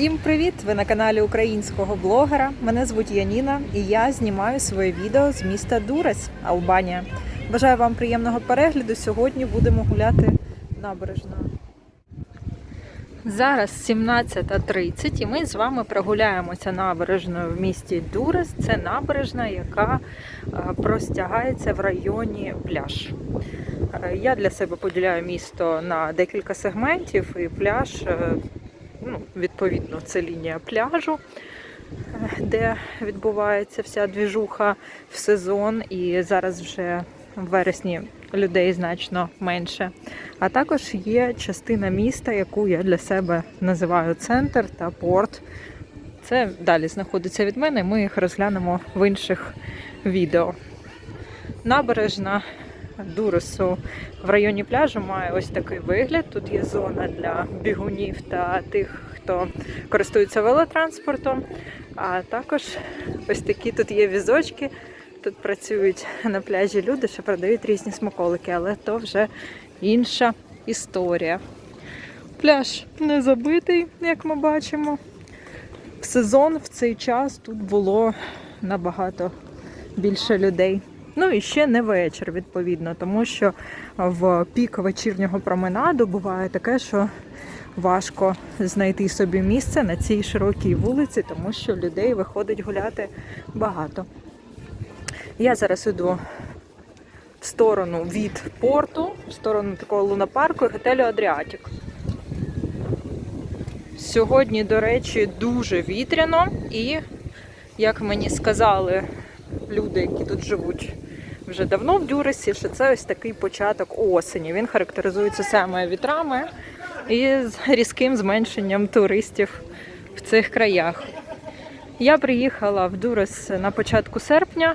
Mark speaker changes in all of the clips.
Speaker 1: Всім привіт! Ви на каналі українського блогера. Мене звуть Яніна і я знімаю своє відео з міста Дурес, Албанія. Бажаю вам приємного перегляду. Сьогодні будемо гуляти набережною. Зараз 17.30 і ми з вами прогуляємося набережною в місті Дурес. Це набережна, яка е, простягається в районі пляж. Е, Я для себе поділяю місто на декілька сегментів, і пляж, е, ну, відповідно, це лінія пляжу, де відбувається вся двіжуха в сезон, і зараз вже в вересні людей значно менше. А також є частина міста, яку я для себе називаю центр та порт. Це далі знаходиться від мене. Ми їх розглянемо в інших відео. Набережна Дуресу в районі пляжу має ось такий вигляд. Тут є зона для бігунів та тих, хто користується велотранспортом. А також ось такі тут є візочки. Тут працюють на пляжі люди, що продають різні смаколики, але то вже інша історія. Пляж не забитий, як ми бачимо. В сезон в цей час тут було набагато більше людей. Ну і ще не вечір, відповідно, тому що в пік вечірнього променаду буває таке, що важко знайти собі місце на цій широкій вулиці, тому що людей виходить гуляти багато. Я зараз іду в сторону від порту, в сторону такого лунопарку і готелю Адріатік. Сьогодні, до речі, дуже вітряно і, як мені сказали люди, які тут живуть вже давно в Дюресі, що це ось такий початок осені. Він характеризується саме вітрами і з різким зменшенням туристів в цих краях. Я приїхала в Дурес на початку серпня,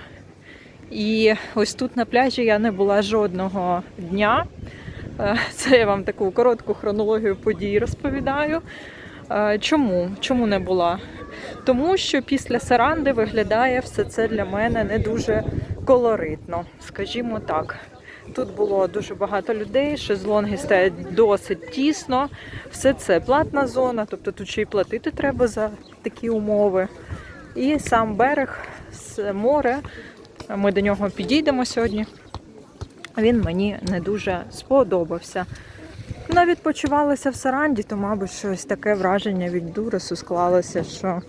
Speaker 1: і ось тут на пляжі я не була жодного дня. Е, Це я вам таку коротку хронологію подій розповідаю. Е, Чому? Чому не була? Тому що після Саранди виглядає все це для мене не дуже колоритно, скажімо так. Тут було дуже багато людей, шезлонги стоять досить тісно. Все це платна зона, тобто тут ще й платити треба за такі умови. І сам берег море. Ми до нього підійдемо сьогодні. Він мені не дуже сподобався. Навіть відпочивалася в Саранді, то, мабуть, щось таке враження від Дуресу склалося, що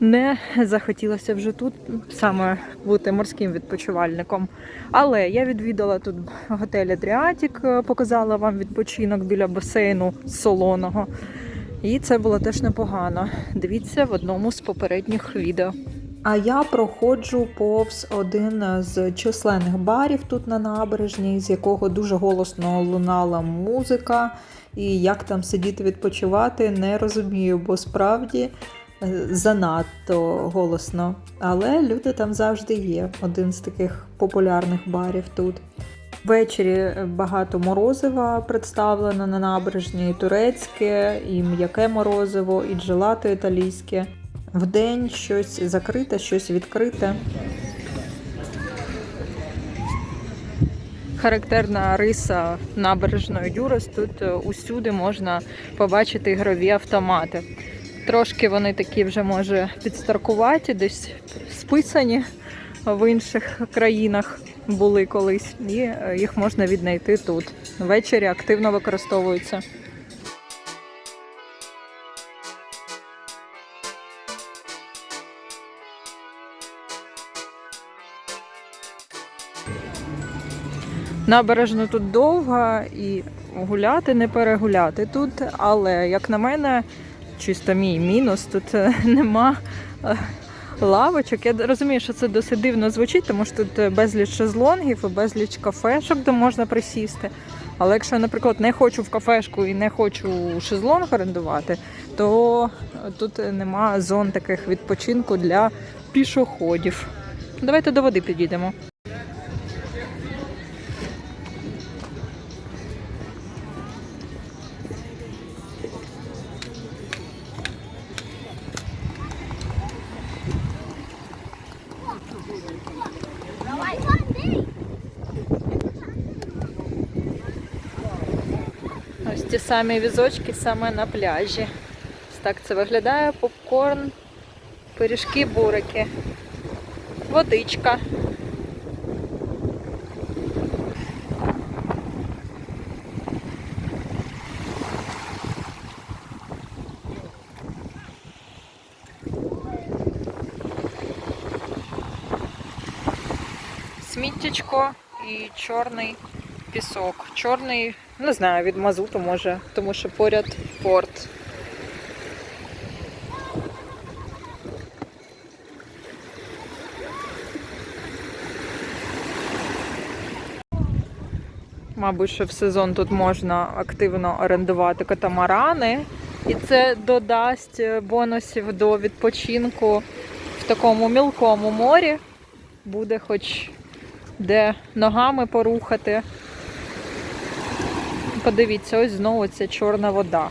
Speaker 1: не захотілося вже тут саме бути морським відпочивальником. Але я відвідала тут готель Адріатік, е, показала вам відпочинок біля басейну солоного. І це було теж непогано. Дивіться в одному з попередніх відео. А я проходжу повз один з численних барів тут на набережній, з якого дуже голосно лунала музика. І як там сидіти відпочивати, не розумію, бо справді е, занадто голосно. Але люди там завжди є. Один з таких популярних барів тут. Ввечері багато морозива представлено на набережні, турецьке, і м'яке морозиво, і джелато італійське. Вдень щось закрите, щось відкрите. Характерна риса набережної Дюрес. Тут е, усюди можна побачити ігрові автомати. Трошки вони такі вже може підстаркуваті, десь списані в інших країнах були колись, і е, їх можна віднайти тут. Ввечері активно використовуються. Набережно тут довга і гуляти не перегуляти тут, але як на мене, чисто мій мінус, тут е, нема е, лавочок. Я розумію, що це досить дивно звучить, тому що тут безліч шезлонгів і безліч кафешок, де можна присісти. Але якщо наприклад, не хочу в кафешку і не хочу шезлонг орендувати, то тут нема зон таких відпочинку для пішоходів. Давайте до води підійдемо. Ось ті самі візочки саме на пляжі Ось так це виглядає. Попкорн, пиріжки, бурики, водичка. Сміттячко і чорний пісок. Чорний, не знаю, від мазуту може, тому що поряд порт. Мабуть, що в сезон тут можна активно орендувати катамарани, і це додасть е, бонусів до відпочинку в такому мілкому морі. Буде хоч де ногами порухати. Подивіться, ось знову ця чорна вода.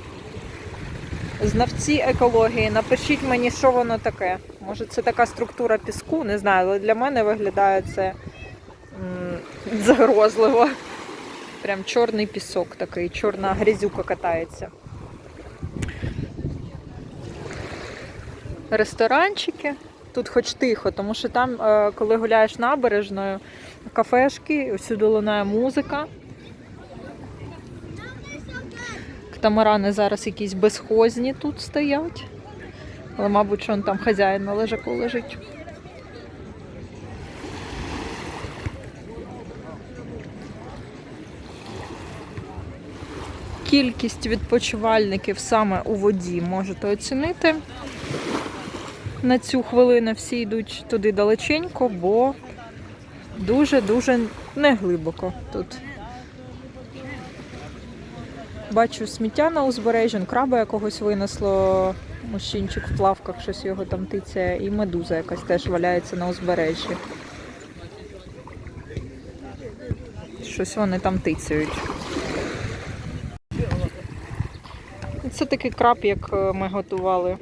Speaker 1: Знавці екології, напишіть мені, що воно таке. Може це така структура піску, не знаю, але для мене виглядає це загрозливо. Прям чорний пісок такий, чорна грязюка катається. Ресторанчики. Тут хоч тихо, тому що там, е, коли гуляєш набережною, кафешки, усюди лунає музика. Катамарани зараз якісь безхозні тут стоять. Але, мабуть, що там хазяїн на лежаку лежить. Кількість відпочивальників саме у воді можете оцінити. На цю хвилину всі йдуть туди далеченько, бо дуже-дуже неглибоко тут. Бачу сміття на узбережжі, краба якогось винесло, мужчинчик в плавках, щось його там тицяє, і медуза якась теж валяється на узбережжі. Щось вони там тицяють. Це такий краб, як е, ми готували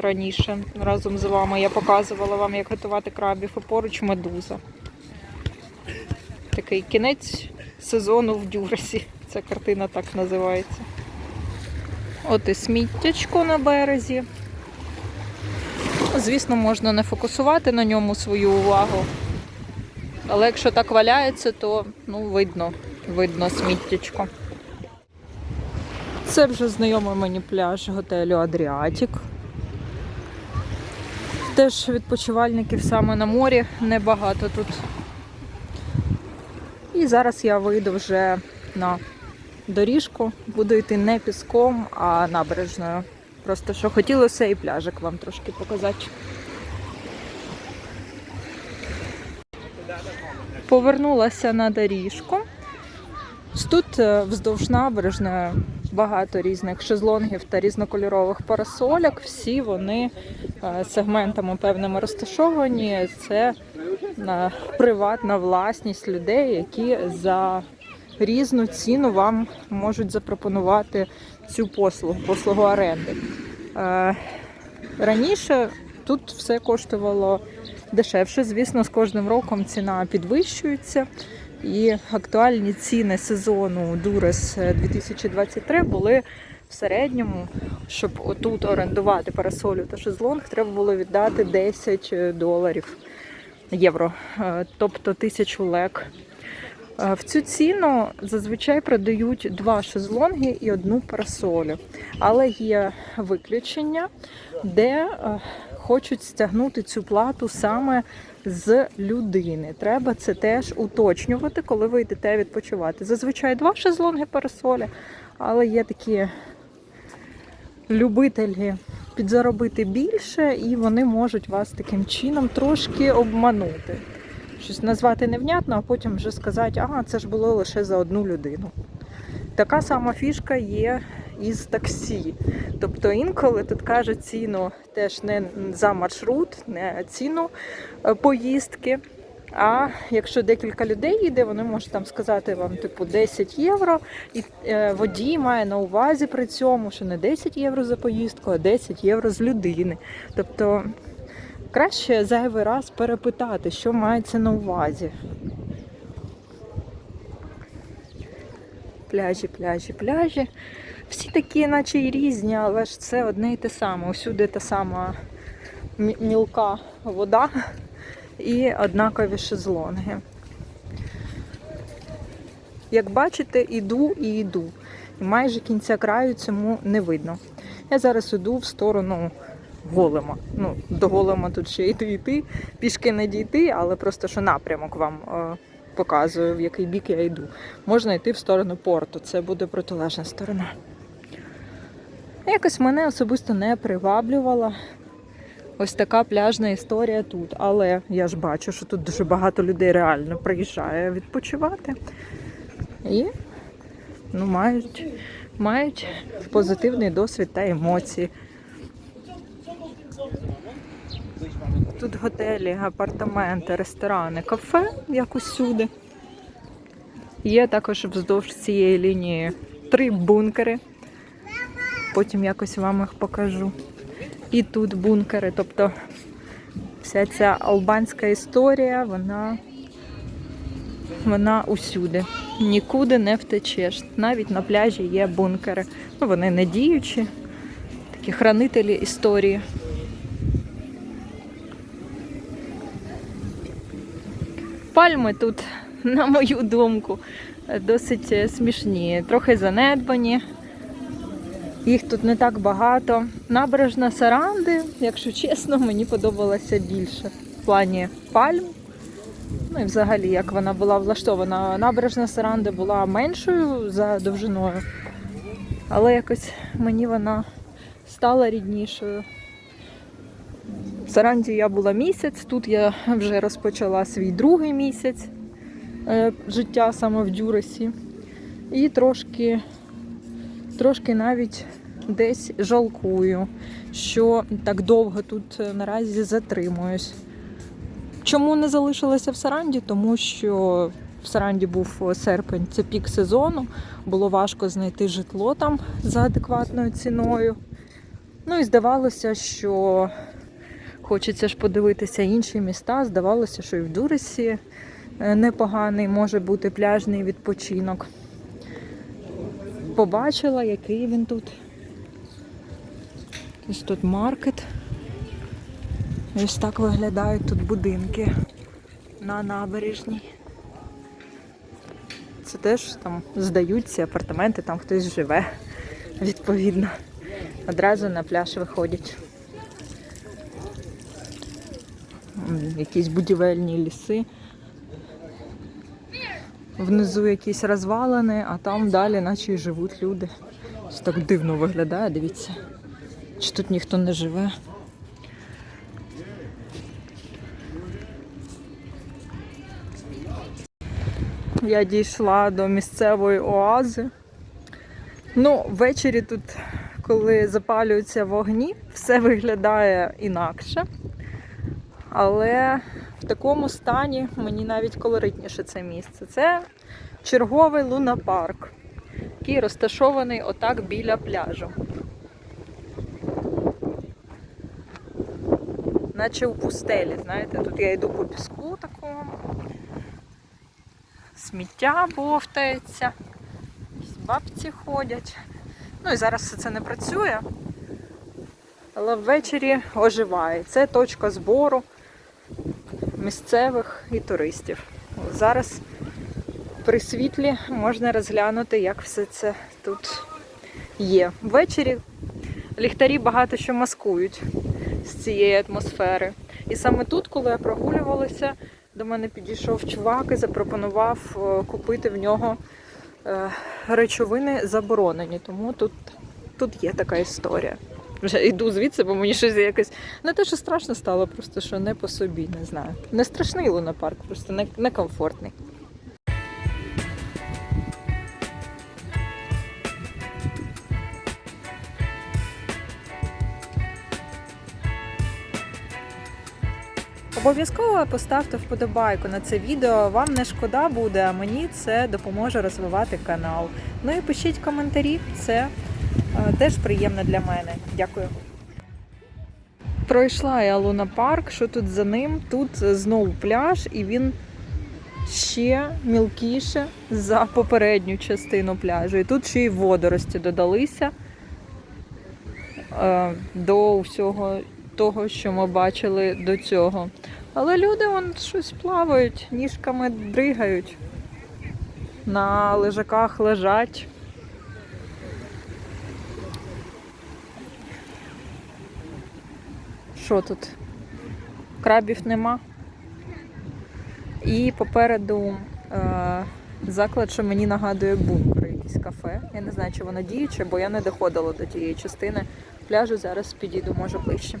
Speaker 1: раніше разом з вами. Я показувала вам, як готувати крабів, і поруч медуза. Такий кінець сезону в Дюрасі. Ця картина так називається. От і сміттячко на березі. Звісно, можна не фокусувати на ньому свою увагу. Але якщо так валяється, то ну, видно, видно сміттячко. Це вже знайомий мені пляж готелю Адріатік. Теж відпочивальників саме на морі небагато тут. І зараз я вийду вже на доріжку. Буду йти не піском, а набережною. Просто що хотілося і пляжик вам трошки показати. Повернулася на доріжку. Тут е, вздовж набережної багато різних шезлонгів та різнокольорових парасольок. Всі вони е, сегментами певними розташовані. Це е, приватна власність людей, які за різну ціну вам можуть запропонувати цю послугу, послугу оренди. Е, Раніше тут все коштувало дешевше. Звісно, з кожним роком ціна підвищується. І актуальні ціни сезону Дурес 2023 були в середньому, щоб отут орендувати парасолю та шезлонг, треба було віддати 10 доларів євро, е, тобто тисячу лек. Е, В цю ціну зазвичай продають два шезлонги і одну парасолю. Але є виключення, де е, хочуть стягнути цю плату саме з людини. Треба це теж уточнювати, коли ви йдете відпочивати. Зазвичай два шезлонги парасолі, але є такі любителі підзаробити більше, і вони можуть вас таким чином трошки обманути. Щось назвати невнятно, а потім вже сказати, ага, це ж було лише за одну людину. Така сама фішка є із таксі. Тобто інколи тут кажуть ціну теж не за маршрут, не ціну е, поїздки. А якщо декілька людей їде, вони можуть там сказати вам типу 10 євро, і е, водій має на увазі при цьому, що не 10 євро за поїздку, а 10 євро з людини. Тобто краще зайвий раз перепитати, що мається на увазі. пляжі, пляжі, пляжі. Всі такі, наче й різні, але ж це одне і те саме. Усюди та сама мілка вода і однакові шезлонги. Як бачите, іду і йду. І майже кінця краю цьому не видно. Я зараз іду в сторону голема. Ну, до голема тут ще йти йти, пішки не дійти, але просто що напрямок вам е, показую, в який бік я йду. Можна йти в сторону порту, це буде протилежна сторона. Якось мене особисто не приваблювала ось така пляжна історія тут. Але я ж бачу, що тут дуже багато людей реально приїжджає відпочивати. І ну, мають, мають позитивний досвід та емоції. Тут готелі, апартаменти, ресторани, кафе, як усюди. Є також вздовж цієї лінії три бункери. Потім якось вам їх покажу. І тут бункери. Тобто вся ця албанська історія, вона, вона усюди. Нікуди не втечеш. Навіть на пляжі є бункери. Ну, вони не діючі, такі хранителі історії. Пальми тут, на мою думку, досить е, смішні, трохи занедбані. Їх тут не так багато. Набережна Саранди, якщо чесно, мені подобалася більше в плані пальм. Ну і взагалі, як вона була влаштована. Набережна Саранди була меншою за довжиною, але якось мені вона стала ріднішою. В Саранді я була місяць, тут я вже розпочала свій другий місяць е, життя саме в Дюресі. І трошки, трошки навіть десь жалкую, що так довго тут е, наразі затримуюсь. Чому не залишилася в Саранді? Тому що в Саранді був серпень, це пік сезону. Було важко знайти житло там за адекватною ціною. Ну і здавалося, що хочеться ж подивитися інші міста. Здавалося, що і в Дуресі е, непоганий може бути пляжний відпочинок. Побачила, який він тут. Ось тут маркет. Ось так виглядають тут будинки на набережній. Це теж там здаються апартаменти, там хтось живе, відповідно. Одразу на пляж виходять. Якісь будівельні ліси. Внизу якісь розвалини, а там далі наче й живуть люди. Ось так дивно виглядає, дивіться. Чи тут ніхто не живе. Я дійшла до місцевої оази. Ну, ввечері тут, коли запалюються вогні, все виглядає інакше. Але в такому стані мені навіть колоритніше це місце. Це черговий лунапарк, який розташований отак біля пляжу. Наче у пустелі, знаєте, тут я йду по піску такому. Сміття бовтається, бабці ходять. Ну і зараз все це не працює, але ввечері оживає. Це точка збору місцевих і туристів. Зараз при світлі можна розглянути, як все це тут є. Ввечері ліхтарі багато що маскують з цієї атмосфери. І саме тут, коли я прогулювалася, до мене підійшов чувак і запропонував е, купити в нього е, речовини заборонені. Тому тут, тут є така історія. Вже йду звідси, бо мені щось якось не те, що страшно стало, просто що не по собі, не знаю. Не страшний лунопарк, просто не- Обов'язково поставте вподобайку на це відео. Вам не шкода буде, а мені це допоможе розвивати канал. Ну і пишіть коментарі, це е, теж приємно для мене. Дякую. Пройшла я Луна Парк. Що тут за ним? Тут знову пляж, і він ще мілкіше за попередню частину пляжу. І тут ще й водорості додалися е, до всього того, що ми бачили до цього. Але люди вон щось плавають, ніжками дригають, на лежаках лежать. Що тут? Крабів нема. І попереду е, заклад, що мені нагадує бункер, якийсь кафе. Я не знаю, чи воно діюче, бо я не доходила до тієї частини пляжу. Зараз підійду, може ближче.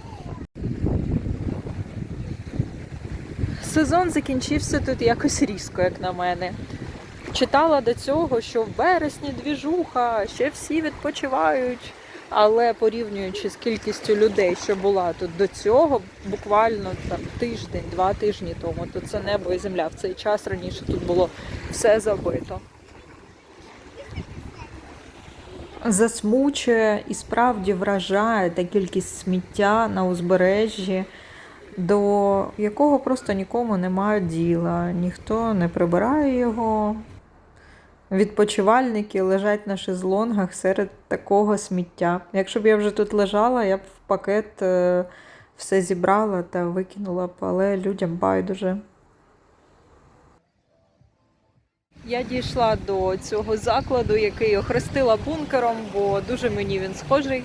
Speaker 1: Сезон закінчився тут якось різко, як на мене. Читала до цього, що в березні двіжуха, ще всі відпочивають. Але порівнюючи з кількістю людей, що була тут до цього, буквально там тиждень, два тижні тому, то це небо і земля. В цей час раніше тут було все забито. Засмучує і справді вражає та кількість сміття на узбережжі, до якого просто нікому немає діла, ніхто не прибирає його. Відпочивальники лежать на шезлонгах серед такого сміття. Якщо б я вже тут лежала, я б в пакет е, все зібрала та викинула б, але людям байдуже. Я дійшла до цього закладу, який охрестила бункером, бо дуже мені він схожий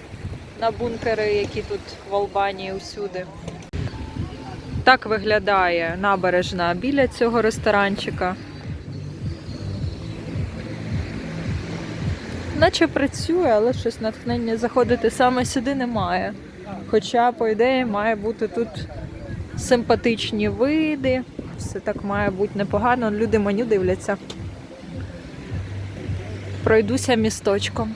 Speaker 1: на бункери, які тут в Албанії усюди. Так виглядає набережна біля цього ресторанчика. Наче працює, але щось натхнення заходити саме сюди немає. Хоча, по ідеї, має бути тут симпатичні види, все так має бути непогано. Люди меню дивляться. Пройдуся місточком.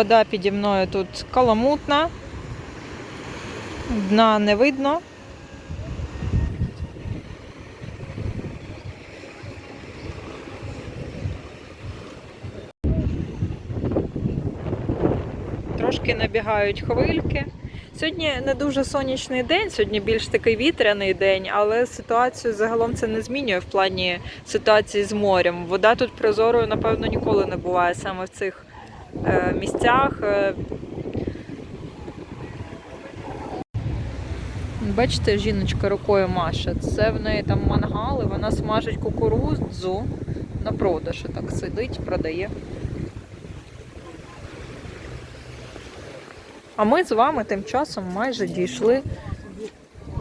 Speaker 1: Вода піді мною тут каламутна, дна не видно. Трошки набігають хвильки. Сьогодні не дуже сонячний день, сьогодні більш такий вітряний день, але ситуацію загалом це не змінює в плані ситуації з морем. Вода тут прозорою, напевно, ніколи не буває саме в цих місцях. Е, Бачите, жіночка рукою маше. Це в неї там мангал, і вона смажить кукурудзу на продаж. Так сидить, продає. А ми з вами тим часом майже дійшли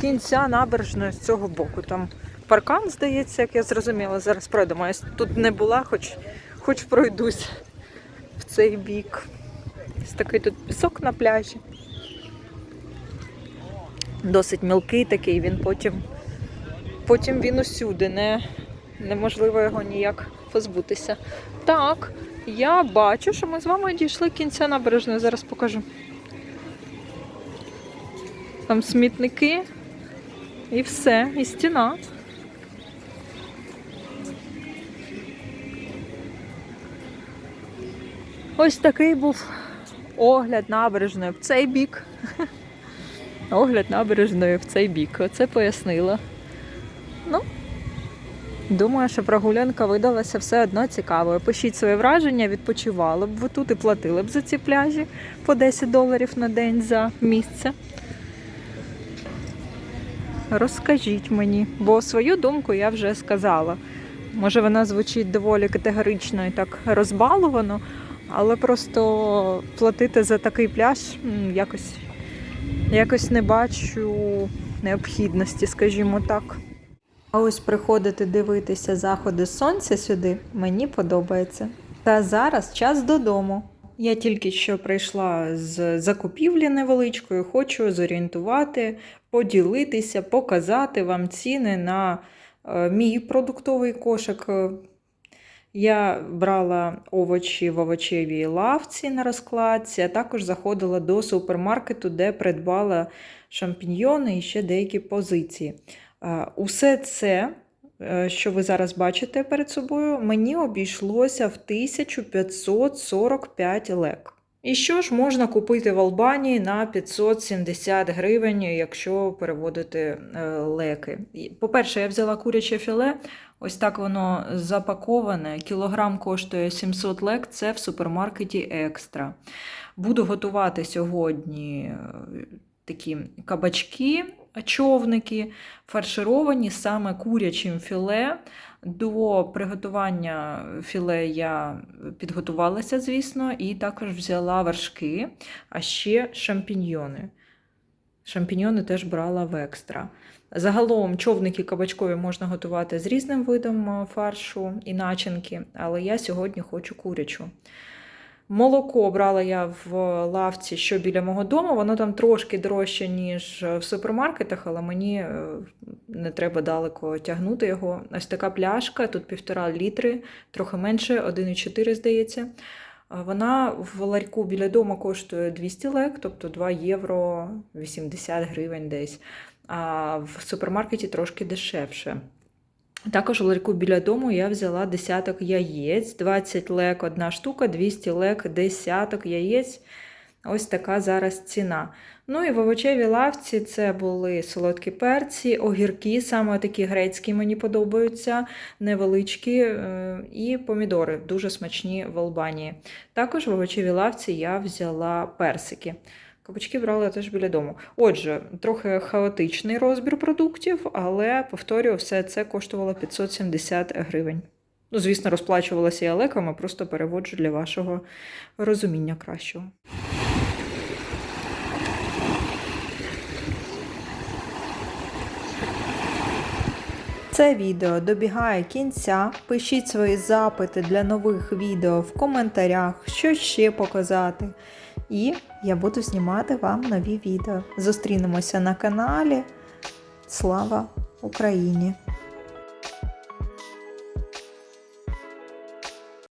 Speaker 1: кінця набережної з цього боку. Там паркан, здається, як я зрозуміла. Зараз пройдемо. Я тут не була, хоч, хоч пройдусь цей бік. Ось такий тут пісок на пляжі. Досить мілкий такий, він потім, потім він усюди, не, неможливо його ніяк позбутися. Так, я бачу, що ми з вами дійшли кінця набережної, зараз покажу. Там смітники і все, і стіна. Ось такий був огляд набережної в цей бік. Огляд набережної в цей бік. Оце пояснила. Ну, думаю, що прогулянка видалася все одно цікавою. Пишіть своє враження, відпочивали б ви тут і платили б за ці пляжі по 10 доларів на день за місце. Розкажіть мені, бо свою думку я вже сказала. Може, вона звучить доволі категорично і так розбаловано, але просто платити за такий пляж якось, якось не бачу необхідності, скажімо так. А ось приходити дивитися заходи сонця сюди мені подобається. Та зараз час додому. Я тільки що прийшла з закупівлі невеличкою, хочу зорієнтувати, поділитися, показати вам ціни на е, мій продуктовий кошик. Я брала овочі в овочевій лавці на розкладці, а також заходила до супермаркету, де придбала шампіньйони і ще деякі позиції. Усе це, е, що ви зараз бачите перед собою, мені обійшлося в 1545 лек. І що ж можна купити в Албанії на 570 гривень, якщо переводити е, леки? По-перше, я взяла куряче філе. Ось так воно запаковане. Кілограм коштує 700 лек. Це в супермаркеті екстра. Буду готувати сьогодні е, такі кабачки, човники, фаршировані саме курячим філе. До приготування філе я підготувалася, звісно, і також взяла вершки, а ще шампіньйони. Шампіньйони теж брала в екстра. Загалом човники кабачкові можна готувати з різним видом е, фаршу і начинки, але я сьогодні хочу курячу. Молоко брала я в лавці, що біля мого дому. Воно там трошки дорожче, ніж в супермаркетах, але мені е, не треба далеко тягнути його. Ось така пляшка, тут півтора літри, трохи менше, 1,4, здається. Вона в ларьку біля дому коштує 200 лек, тобто 2 євро 80 гривень десь. А в супермаркеті трошки дешевше. Також у ларьку біля дому я взяла десяток яєць, 20 лек одна штука, 200 лек десяток яєць. Ось така зараз ціна. Ну і в овочевій лавці це були солодкі перці, огірки, саме такі грецькі мені подобаються, невеличкі, е, і помідори, дуже смачні в Албанії. Також в овочевій лавці я взяла персики. Кабачки брала теж біля дому. Отже, трохи хаотичний розбір продуктів, але повторюю, все це коштувало 570 гривень. Ну, звісно, розплачувалася я леками, просто переводжу для вашого розуміння кращого. Це відео добігає кінця. Пишіть свої запити для нових відео в коментарях, що ще показати. І я буду знімати вам нові відео. Зустрінемося на каналі. Слава Україні!